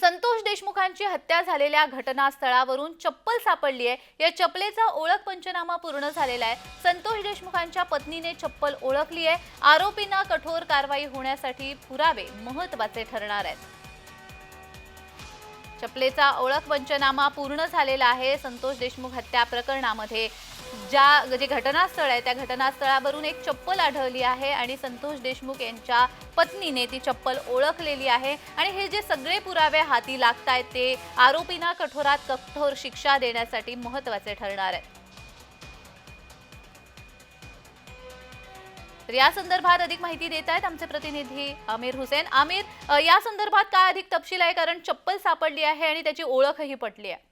संतोष देशमुखांची हत्या झालेल्या घटनास्थळावरून चप्पल सापडली आहे. या चपलेचा ओळख पंचनामा पूर्ण झालेला आहे. संतोष देशमुखांच्या पत्नीने चप्पल ओळखली आहे. आरोपींना कठोर कारवाई होण्यासाठी पुरावे महत्त्वाचे ठरणार आहेत. चपलेचा ओळख पंचनामा पूर्ण झालेला आहे. संतोष देशमुख हत्या प्रकरणामध्ये ज्या जे घटनास्थळ आहे त्या घटनास्थळावरून एक चप्पल आढळली आहे आणि संतोष देशमुख यांच्या पत्नीने ती चप्पल ओळखलेली आहे. आणि हे जे सगळे पुरावे हाती लागत आहेत ते आरोपींना कठोरात कठोर शिक्षा देण्यासाठी महत्त्वाचे ठरणार आहे. तर या संदर्भात अधिक माहिती देत आहेत आमचे प्रतिनिधी आमिर हुसेन. आमिर या संदर्भात काय अधिक तपशील आहे? कारण चप्पल सापडली आहे आणि त्याची ओळखही पटली आहे.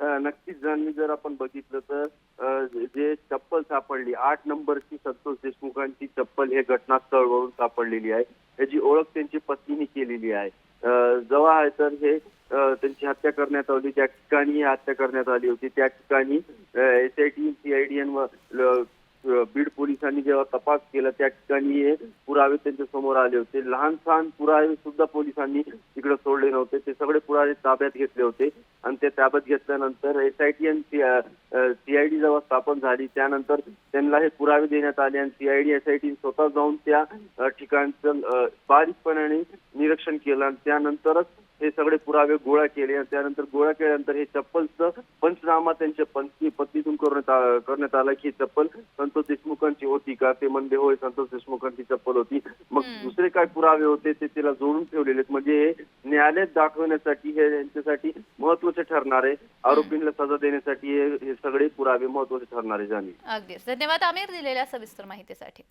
नक्कीच जाणवी जर आपण बघितलं तर जे चप्पल सापडली आठ नंबरची संतोष देशमुखांची चप्पल हे घटनास्थळवरून सापडलेली आहे. याची ओळख त्यांची पत्नीने केलेली आहे. जवळ आहे तर हे त्यांची हत्या करण्यात आली त्या ठिकाणी हत्या करण्यात आली होती. त्या ठिकाणी एस आय टी सीआयडीएन बीड पोलिसांनी जेव्हा तपास केला त्या ठिकाणी हे पुरावे त्यांच्यासमोर आले होते. लहान सहान पुरावे सुद्धा पोलिसांनी तिकडे सोडले नव्हते. ते सगळे पुरावे ताब्यात घेतले होते. आणि ते ताब्यात घेतल्यानंतर एस आय टी आणि सीआयडी जेव्हा स्थापन झाली त्यानंतर त्यांना हे पुरावे देण्यात आले आणि सीआयडी एस आय टी स्वतः जाऊन त्या ठिकाणचं बारीकपणाने निरीक्षण केलं आणि त्यानंतरच हे सगळे पुरावे गोळा केले आणि त्यानंतर गोळा केल्यानंतर हे चप्पलचं पंचनामा त्यांच्या पत्नी पत्नीतून करण्यात करण्यात आला की चप्पल संतोष देशमुखांची होती का? ते म्हणले होय संतोष देशमुखांची चप्पल होती. मग. दुसरे काय पुरावे होते ते तिला जोडून ठेवलेले. म्हणजे हे न्यायालयात दाखवण्यासाठी हे यांच्यासाठी महत्त्वाचे ठरणार आहे. आरोपींना सजा देण्यासाठी हे सगळे पुरावे महत्त्वाचे ठरणार आहे जाणीव. अगदीच. धन्यवाद आमिर दिलेल्या सविस्तर माहितीसाठी.